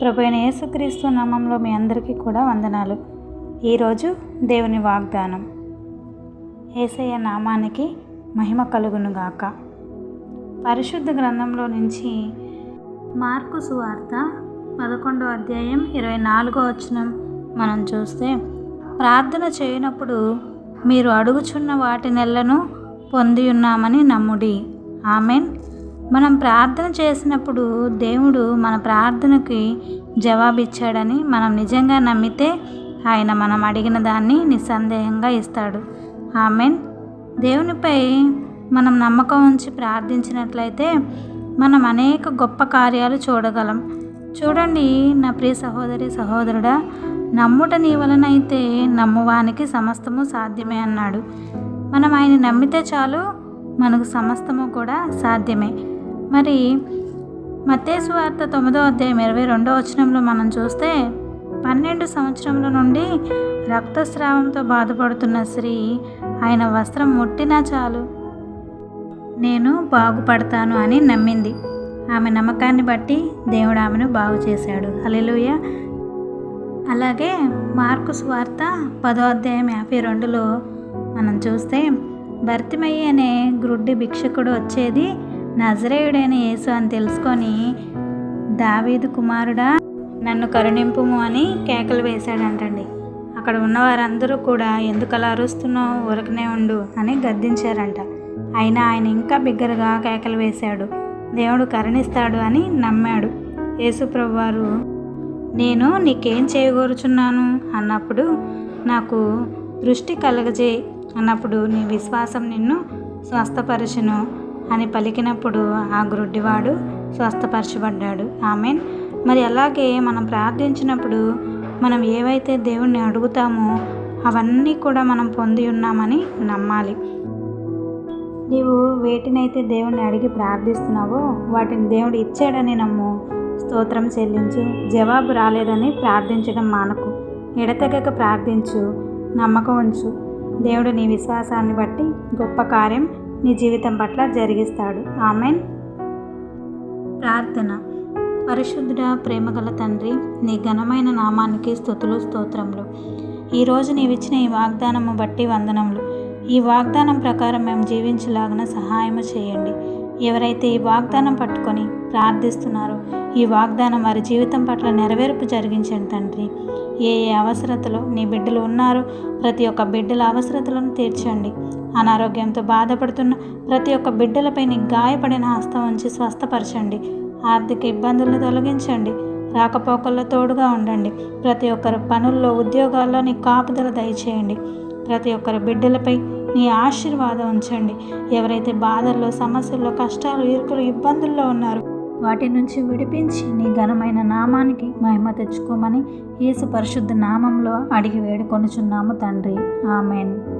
ప్రభు అయిన యేసుక్రీస్తు నామంలో మీ అందరికీ కూడా వందనాలు. ఈరోజు దేవుని వాగ్దానం. ఏసయ్య నామానికి మహిమ కలుగునుగాక పరిశుద్ధ గ్రంథంలో నుంచి మార్కు సువార్త పదకొండో అధ్యాయం ఇరవై నాలుగో వచనం మనం చూస్తే ప్రార్థన చేయనప్పుడు మీరు అడుగుచున్న వాటి పొంది ఉన్నామని నమ్ముడి. ఆమెన్. మనం ప్రార్థన చేసినప్పుడు దేవుడు మన ప్రార్థనకి జవాబిచ్చాడని మనం నిజంగా నమ్మితే ఆయన మనం అడిగిన దాన్ని నిస్సందేహంగా ఇస్తాడు. ఆమెన్. దేవునిపై మనం నమ్మకం ఉంచి ప్రార్థించినట్లయితే మనం అనేక గొప్ప కార్యాలు చూడగలం. చూడండి నా ప్రియ సహోదరి సహోదరుడా నమ్ముట నీ వలనైతే నమ్మువానికి సమస్తము సాధ్యమే అన్నాడు. మనం ఆయన నమ్మితే చాలు మనకు సమస్తము కూడా సాధ్యమే. మరి మత్తేసు వార్త తొమ్మిదో అధ్యాయం ఇరవై రెండో వచనంలో మనం చూస్తే పన్నెండు సంవత్సరముల నుండి రక్తస్రావంతో బాధపడుతున్న స్త్రీ ఆయన వస్త్రం ముట్టినా చాలు. నేను బాగుపడతాను అని నమ్మింది. ఆమె నమ్మకాన్ని బట్టి దేవుడు ఆమెను బాగు చేశాడు. అలెలుయ అలాగే మార్కు స్వార్త పదో అధ్యాయం యాభై రెండులో మనం చూస్తే భర్తిమయ్యి అనే గ్రుడ్డి భిక్షకుడు వచ్చేది నజరేయుడైన యేసు అని తెలుసుకొని దావీదు కుమారుడా నన్ను కరుణింపుము అని కేకలు వేశాడంటండి. అక్కడ ఉన్న వారందరూ కూడా ఎందుకు అలా అరుస్తున్నావు? ఊరకనే ఉండు అని గద్దించారంట. అయినా ఆయన ఇంకా బిగ్గరగా కేకలు వేశాడు. దేవుడు కరుణిస్తాడు అని నమ్మాడు. యేసుప్రభు వారు నేను నీకేం చేయగోరుచున్నాను? అన్నప్పుడు నాకు దృష్టి కలగజే అన్నప్పుడు నీ విశ్వాసం నిన్ను స్వస్థపరచును. అని పలికినప్పుడు ఆ గ్రుడ్డివాడు స్వస్థపరచబడ్డాడు. ఆమెన్. మరి అలాగే మనం ప్రార్థించినప్పుడు మనం ఏవైతే దేవుణ్ణి అడుగుతామో అవన్నీ కూడా మనం పొంది ఉన్నామని నమ్మాలి. నీవు వేటినైతే దేవుణ్ణి అడిగి ప్రార్థిస్తున్నావో వాటిని దేవుడు ఇచ్చాడని నమ్ము. స్తోత్రం చెల్లించు. జవాబు రాలేదని ప్రార్థించడం మానకు. ఎడతెగక ప్రార్థించు. నమ్మకం ఉంచు. దేవుడు నీ విశ్వాసాన్ని బట్టి గొప్ప కార్యం నీ జీవితం పట్ల జరిగిస్తాడు. ఆమెన్. ప్రార్థన. పరిశుద్ధుడ ప్రేమగల తండ్రి నీ ఘనమైన నామానికి స్థుతులు స్తోత్రములు. ఈరోజు నీవిచ్చిన ఈ వాగ్దానము బట్టి వందనములు. ఈ వాగ్దానం ప్రకారం మేము జీవించలాగిన సహాయము చేయండి. ఎవరైతే ఈ వాగ్దానం పట్టుకొని ప్రార్థిస్తున్నారో ఈ వాగ్దానం వారి జీవితం పట్ల నెరవేర్పు జరిగించండి తండ్రి. ఏ ఏ అవసరతలో నీ బిడ్డలు ఉన్నారో ప్రతి ఒక్క బిడ్డల అవసరతలను తీర్చండి. అనారోగ్యంతో బాధపడుతున్న ప్రతి ఒక్క బిడ్డలపై నీ గాయపడిన హస్తం ఉంచి స్వస్థపరచండి. ఆర్థిక ఇబ్బందులను తొలగించండి. రాకపోకల్లో తోడుగా ఉండండి. ప్రతి ఒక్కరు పనుల్లో ఉద్యోగాల్లో నీ కాపుదల దయచేయండి. ప్రతి ఒక్కరి బిడ్డలపై నీ ఆశీర్వాదం ఉంచండి. ఎవరైతే బాధల్లో సమస్యల్లో కష్టాలు ఇరుకులు ఇబ్బందుల్లో ఉన్నారో వాటి నుంచి విడిపించి నీ ఘనమైన నామానికి మహిమ తెచ్చుకోమని యేసు పరిశుద్ధ నామంలో అడిగి వేడుకొనుచున్నాము తండ్రి. ఆమెన్.